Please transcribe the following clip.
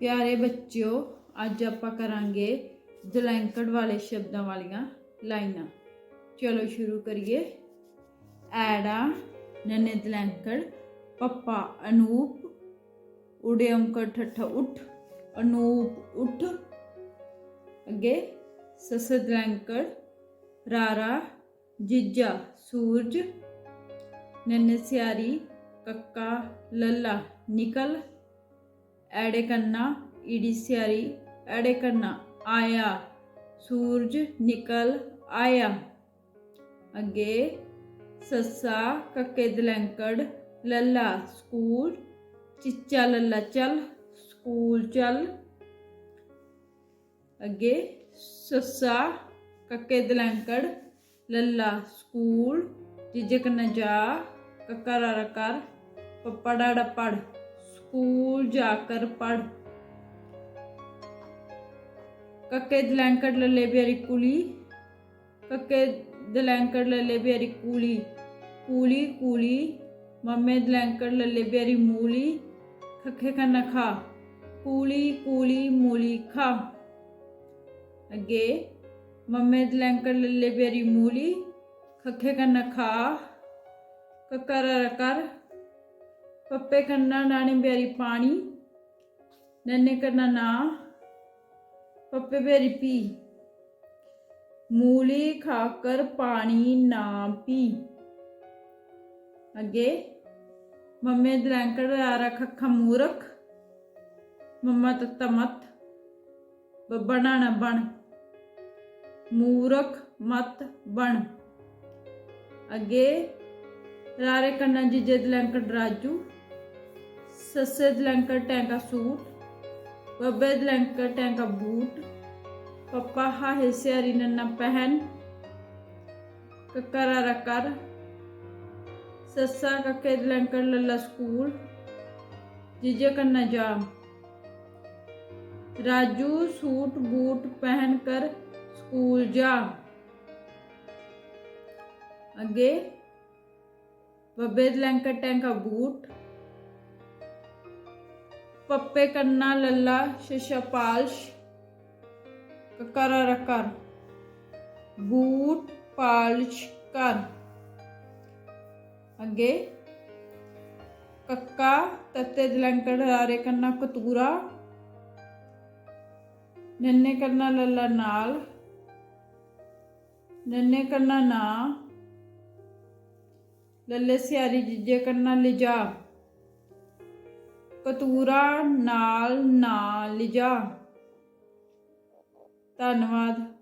ਪਿਆਰੇ ਬੱਚਿਓ ਅੱਜ ਆਪਾਂ ਕਰਾਂਗੇ ਦਲੈਂਕੜ ਵਾਲੇ ਸ਼ਬਦਾਂ ਵਾਲੀਆਂ ਲਾਈਨਾਂ ਚਲੋ ਸ਼ੁਰੂ ਕਰੀਏ ਐੜਾ ਨਨੇ ਦਲੈਂਕੜ ਪੱਪਾ ਅਨੂਪ ਉੜੇ ਅੰਕੜ ਠੱਠਾ ਉੱਠ ਅਨੂਪ ਉੱਠ ਅੱਗੇ ਸਸ ਦਲੈਂਕੜ ਰਾਰਾ ਜੀਜਾ ਸੂਰਜ ਨੰਨੇ ਸਿਆਰੀ ਕੱਕਾ ਲੱਲਾ ਨਿਕਲ ਐੜੇ ਕੰਨਾ, ਈੜੀ ਸਿਆਰੀ, ਐੜੇ ਕੰਨਾ, ਆਇਆ, ਸੂਰਜ ਨਿਕਲ ਆਇਆ। ਅੱਗੇ, ਸੱਸਾ ਕੱਕੇ ਦਲੈਂਕੜ, ਲੱਲਾ ਸਕੂਲ, ਚਿੱਚਾ ਲੱਲਾ ਚੱਲ, ਸਕੂਲ ਚੱਲ। ਅੱਗੇ, ਸੱਸਾ ਕੱਕੇ ਦਲੈਂਕੜ, ਲੱਲਾ ਸਕੂਲ, ਜਿਜਕ ਕੰਨਾ ਜਾ, ਕੱਕਾ ਰਾਰਾ ਕਰ, ਪੱਪਾ ਡਾੜਾ ਪੜ ਸਕੂਲ ਜਾकर ਪੜ ਕੱਕੇ ਦਲੈਂਕੜ ਲੱਲੇ ਬਿਆਰੀ ਕੁਲੀ। ਕੱਕੇ ਦਲੈਂਕੜ ਲੱਲੇ ਬਿਆਰੀ ਕੂਲੀ। ਕੂਲੀ ਕੂਲੀ। ਮੰਮੇ ਦਲੈਂਕੜ ਲੱਲੇ ਬਿਆਰੀ ਮੂਲੀ। ਖੱਖੇ ਕੰਨਾ ਖਾ। ਕੂਲੀ ਕੂਲੀ, ਮੂਲੀ ਖਾ। ਅੱਗੇ ਮੰਮੇ ਦਲੈਂਕੜ ਲੱਲੇ ਬਿਆਰੀ ਮੂਲੀ। ਖੱਖੇ ਕੰਨਾ ਖਾ। ਕੱਕਰ ਕਰ। ਪੱਪੇ ਕੰਨਾ ਨਾਨੀ ਬੇਰੀ ਪਾਣੀ ਨੰਨੇ ਕੰਨਾ ਨਾ ਪੱਪੇ ਬੇਰੀ ਪੀ ਮੂਲੀ ਖਾਕਰ ਪਾਣੀ ਨਾ ਪੀ ਅੱਗੇ ਮੰਮੇ ਦਲੈਂਕੜ ਆਰਾ ਖੱਖਾ ਮੂਰਖ ਮੰਮਾ ਤੱਤਾ ਮਤ ਬੱਬਣਾ ਨਾ ਬਣ ਮੂਰਖ ਮਤ ਬਣ ਅੱਗੇ ਰਾਰੇ ਕੰਨਾ ਜੀਜੇ ਦਲੰਕੜ ਰਾਜੂ ਸੱਸੇ ਦਲੰਕੜ ਟੈਂਕਾ ਸੂਟ ਬੱਬੇ ਦਲੰਕੜ ਟੈਂਕਾ ਬੂਟ ਪੱਪਾ ਹਾ ਹਿਸਿਆਰੀ ਨੰਨਾ ਪਹਿਨ ਕੱਕਰਾ ਰਕਰ ਸੱਸਾ ਕੱਕੇ ਦਲੰਕੜ ਲੱਲਾ ਸਕੂਲ ਜੀਜੇ ਕੰਨਾ ਜਾ ਰਾਜੂ सूट बूट पहन कर स्कूल जा ਅੱਗੇ ਬੱਬੇ ਦਲੰਕਾ ਟੈਂਕਾ ਬੂਟ ਪੱਪੇ ਕੰਨਾ, ਲੱਲਾ ਸ਼ਸ਼ਾ ਪਾਲਸ਼ ਕਰ ਬੂਟ ਪਾਲਸ਼ ਕਰ ਅੱਗੇ, ਕੱਕਾ, ਤੱਤੇ ਦਲੰਕੜ ਹਾਰੇ ਕੰਨਾ, ਕਤੂਰਾ, ਨੰਨੇ ਕਰਨਾ ਲੱਲਾ ਨਾਲ, ਨੰਨੇ ਕਰਨਾ ਨਾ, ਲੱਲੇ ਸਿਆਰੀ, ਜਿੱਜੇ ਕਰਨਾ ਲਿਜਾ। ਕਤੂਰਾ ਨਾਲ ਨਾ ਲਿਜਾ। ਧੰਨਵਾਦ।